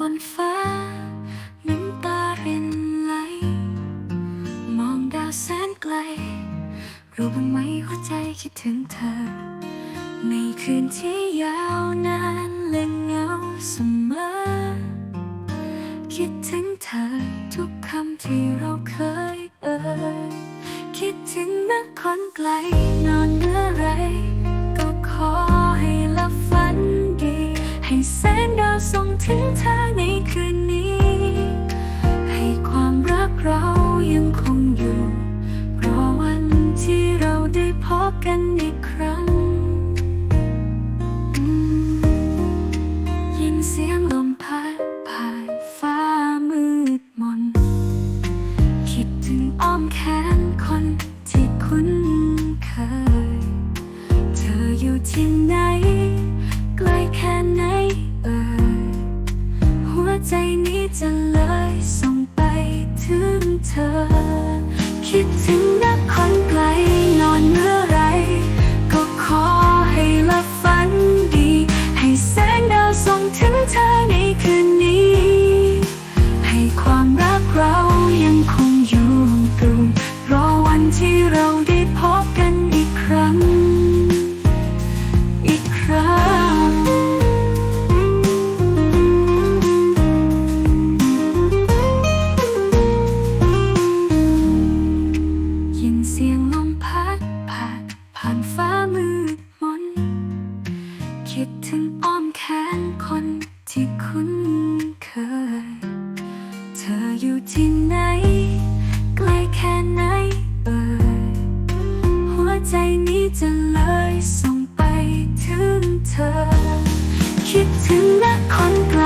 บนฟ้า น้ำตาเรินไหล มองดาวแสนไกล รู้บ้างไหมหัวใจคิดถึงเธอ ในคืนที่ยาวนานและเงาเสมอ คิดถึงเธอทุกคำที่เราเคยเอ่ยคิดถึงนักคนไกล ที่ไหนไกลแค่ไหนเอ่ยหัวใจนี้จะเลยส่งไปถึงเธอ คิดถึง ยินเสียงลมพัดผ่านผ่านฟ้ามืดมน คิดถึงอ้อมแขนคนที่คุ้นเคย เธออยู่ที่ไหนไกลแค่ไหนเอ่ยหัวใจนี้จะเลยส่งไปถึงเธอ คิดถึงนักคนไกล